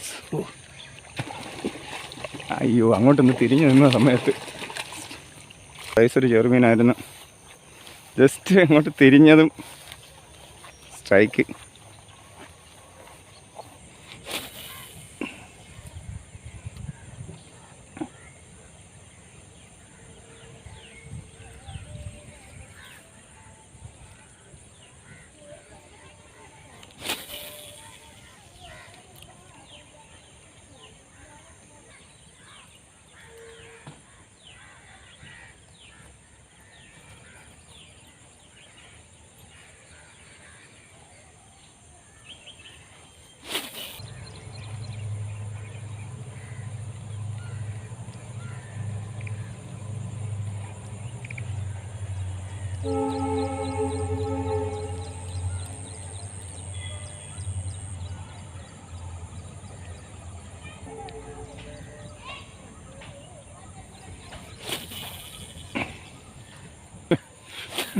Guys അയ്യോ അങ്ങോട്ടൊന്ന് തിരിഞ്ഞു നിന്ന സമയത്ത്. ഗൈസ് ഒരു ചെറുമീനായിരുന്നു. ജസ്റ്റ് അങ്ങോട്ട് തിരിഞ്ഞതും സ്ട്രൈക്ക്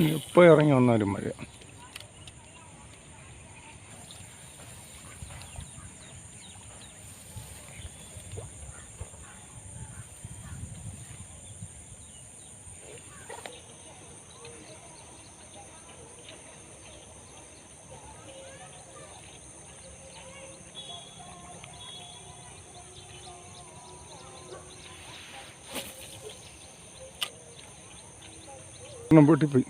എപ്പോൾ ഇറങ്ങി വന്നാലും മഴ പൊട്ടിപ്പോയി.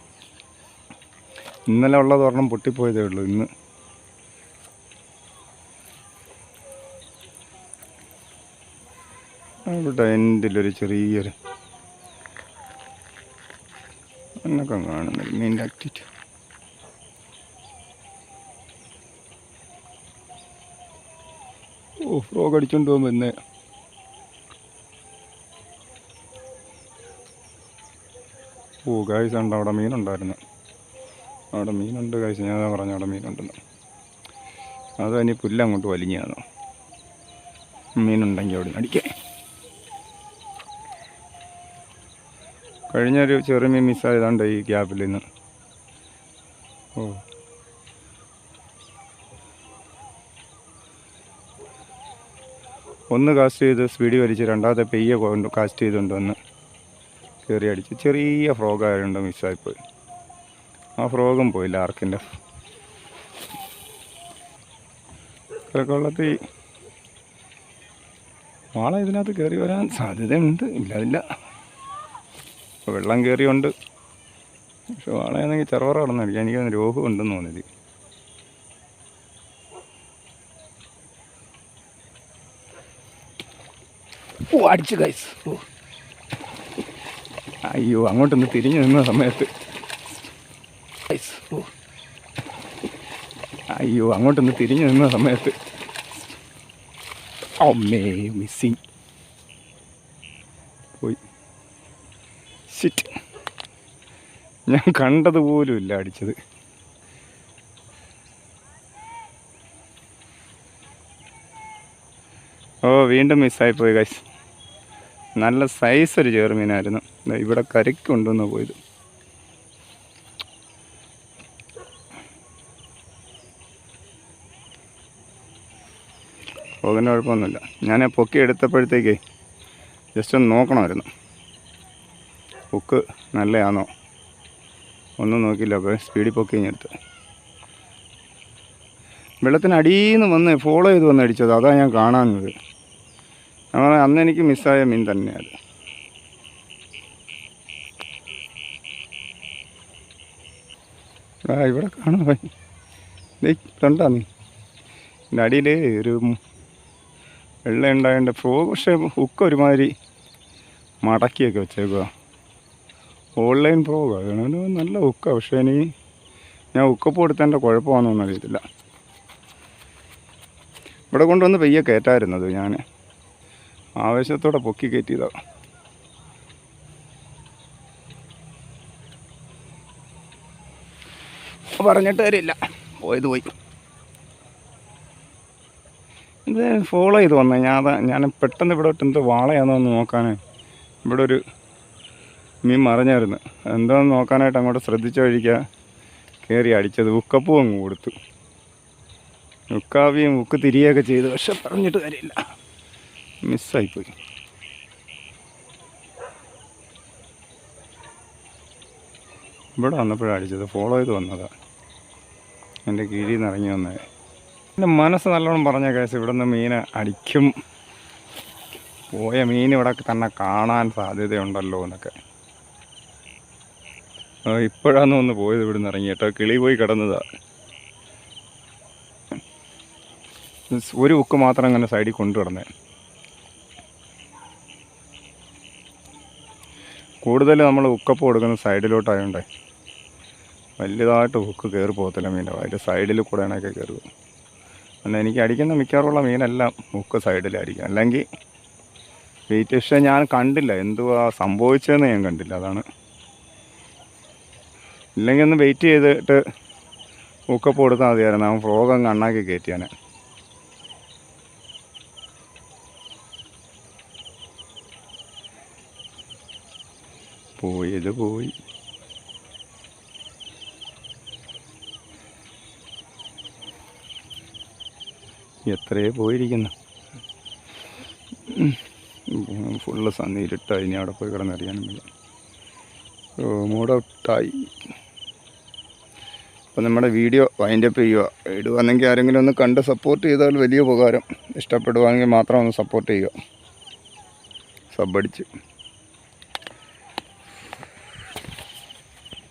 ഇന്നലെ ഉള്ളത് ഒരെണ്ണം പൊട്ടിപ്പോയതേ ഉള്ളൂ ഇന്ന്. അവിടെ ചെറിയൊരു എന്നൊക്കെ കാണുന്നില്ല മീന്റെ ആക്ടിവിറ്റി ഓ ഫ്രോഗ് അടിച്ചോണ്ട് പോകുമ്പോൾ ഇന്ന്. ഓ ഗായ്സ് ഉണ്ട് അവിടെ മീനുണ്ടായിരുന്നു. അവിടെ മീനുണ്ട് കഴിച്ചു ഞാൻ പറഞ്ഞു അവിടെ മീനുണ്ടെന്ന്. അത് ഇനി പുല്ലങ്ങോട്ട് വലിഞ്ഞാണ് മീനുണ്ടെങ്കിൽ അവിടെ അടിക്കേ. കഴിഞ്ഞൊരു ചെറുമീൻ മിസ്സായതാണ്ട് ഈ ഗ്യാപ്പിൽ നിന്ന്. ഓ. ഒന്ന് കാസ്റ്റ് ചെയ്ത് സ്പീഡ് വലിച്ച് രണ്ടാമത്തെ പെയ്യ കൊണ്ട് കാസ്റ്റ് ചെയ്തുകൊണ്ട് വന്ന് കയറി അടിച്ച്. ചെറിയ ഫ്രോഗ് ആയതുകൊണ്ട് മിസ്സായിപ്പോയി ആ ഫ്രോഗും പോയില്ല ആർക്കിന്റെ. കിഴക്കുള്ളത്തി വാള ഇതിനകത്ത് കയറി വരാൻ സാധ്യതയുണ്ട്. ഇല്ലാതില്ല ഇപ്പോൾ വെള്ളം കയറിയുണ്ട് പക്ഷെ വാളയാണെങ്കിൽ ചെറുവറ കടന്നടിക്കാം എനിക്ക് രോഗം ഉണ്ടെന്ന് തോന്നിയത്. ഓ അടിച്ചു കൈസ് ഓ. അയ്യോ അങ്ങോട്ടൊന്ന് തിരിഞ്ഞു നിന്ന സമയത്ത് ഗൈസ്, ഓ. അയ്യോ അങ്ങോട്ടൊന്ന് തിരിഞ്ഞു നിന്ന സമയത്ത്. അമ്മേ മിസ്സിങ് പോയി. സിറ്റ് ഞാൻ കണ്ടതുപോലും ഇല്ല അടിച്ചത്. ഓ വീണ്ടും മിസ്സായിപ്പോയി കാശ് നല്ല സൈസ് ഒരു ചേർമീനായിരുന്നു ഇവിടെ കരയ്ക്ക് കൊണ്ടുവന്ന് പോയത്. പോകുന്ന കുഴപ്പമൊന്നുമില്ല. ഞാൻ പൊക്കി എടുത്തപ്പോഴത്തേക്കേ ജസ്റ്റ് ഒന്ന് നോക്കണമായിരുന്നു. പൊക്ക് നല്ലതാണോ? ഒന്നും നോക്കിയില്ല അപ്പോൾ സ്പീഡിൽ പൊക്കി കഴിഞ്ഞെടുത്ത് വെള്ളത്തിനടിയിൽ നിന്ന് വന്ന് ഫോളോ ചെയ്ത് വന്ന് അടിച്ചത്. അതാണ് ഞാൻ കാണാഞ്ഞത്. നമ്മൾ അന്ന് എനിക്ക് മിസ്സായ മീൻ തന്നെയാണ് ഇവിടെ കാണാം. ഭായി നീ. എന്റെ അടിയിൽ ഒരു വെള്ളം ഉണ്ടായതിന്റെ ഫ്രോ പക്ഷേ ഹുക്ക് ഒരുമാതിരി മടക്കിയൊക്കെ വെച്ചേക്കുക ഓൺലൈൻ പ്രോ അതാണ് നല്ല ഹുക്കാണ് പക്ഷേ ഇനി ഞാൻ ഹുക്കപ്പ് കൊടുത്തതിന്റെ കുഴപ്പമാണെന്നൊന്നും അറിയത്തില്ല. ഇവിടെ കൊണ്ടുവന്ന് പെയ്യെ കയറ്റായിരുന്നത് ഞാൻ ആവേശത്തോടെ പൊക്കി കയറ്റിയതാണ് പറഞ്ഞിട്ട് കാര്യമില്ല. പോയത് പോയി. ഇത് ഫോളോ ചെയ്ത് വന്നേ. ഞാൻ ഞാൻ പെട്ടെന്ന് ഇവിടെ ഒട്ടെന്ത് വാളയാണോ എന്ന് നോക്കാൻ ഇവിടെ ഒരു മീൻ മറിഞ്ഞായിരുന്നു. എന്താണെന്ന് നോക്കാനായിട്ട് അങ്ങോട്ട് ശ്രദ്ധിച്ച വഴിക്കാ കയറി അടിച്ചത്. ഉക്കപ്പൂ അങ്ങ് കൊടുത്തു. ഉക്കാവിയും ഉക്ക് തിരിയൊക്കെ ചെയ്തു പക്ഷെ പറഞ്ഞിട്ട് കാര്യമില്ല. മിസ്സായിപ്പോയി. ഇവിടെ വന്നപ്പോഴാണ് അടിച്ചത്. ഫോളോ ചെയ്ത് വന്നതാണ് എന്റെ കീഴിൽ നിന്ന് ഇറങ്ങി വന്നത് എന്റെ മനസ്സ് നല്ലോണം പറഞ്ഞ കേസ് ഇവിടെ നിന്ന് മീൻ അടിക്കും. പോയ മീൻ ഇവിടെ തന്നെ കാണാൻ സാധ്യതയുണ്ടല്ലോ എന്നൊക്കെ. ഇപ്പോഴാണ് ഒന്ന് പോയത് ഇവിടെ നിന്ന് ഇറങ്ങി കേട്ടോ കിളി പോയി കിടന്നതാ. ഒരു ഉക്ക് മാത്രം അങ്ങനെ സൈഡിൽ കൊണ്ടു കിടന്നേ. കൂടുതൽ നമ്മൾ ഉക്കപ്പ് കൊടുക്കുന്ന സൈഡിലോട്ടായതുകൊണ്ടേ വലിയതായിട്ട് ഉക്ക് കയറി പോകത്തില്ല മീന്റെ അതിന്റെ സൈഡിൽ കൂടെയാണൊക്കെ കയറുക. പിന്നെ എനിക്ക് അടിക്കുന്ന മിക്കവാറുള്ള മീനെല്ലാം മുക്ക് സൈഡിലായിരിക്കും. അല്ലെങ്കിൽ വെയിറ്റ് ഫിഷ് ഞാൻ കണ്ടില്ല. എന്തുവാ സംഭവിച്ചതെന്ന് ഞാൻ കണ്ടില്ല. അതാണ്. ഇല്ലെങ്കിൽ ഒന്ന് വെയിറ്റ് ചെയ്തിട്ട് ഉക്കപ്പ് കൊടുത്താൽ മതിയായിരുന്നു അവൻ ഫ്രോഗ് അങ്ങ് അണ്ണാക്കി കയറ്റിയാനെ പോയത് പോയി. എത്രയോ പോയിരിക്കുന്നു. ഫുള്ള് സന്നി ഇരുട്ടായി ഇനി അവിടെ പോയി കിടന്നറിയാനും വയ്യ. മൂഡ് ഔട്ടായി അപ്പോൾ നമ്മുടെ വീഡിയോ വൈൻഡപ്പ് ചെയ്യുക ഇടുവാണെങ്കിൽ ആരെങ്കിലും ഒന്ന് കണ്ട് സപ്പോർട്ട് ചെയ്താൽ വലിയ ഉപകാരം. ഇഷ്ടപ്പെടുവാണെങ്കിൽ മാത്രം ഒന്ന് സപ്പോർട്ട് ചെയ്യുക. സബ് അടിച്ച്.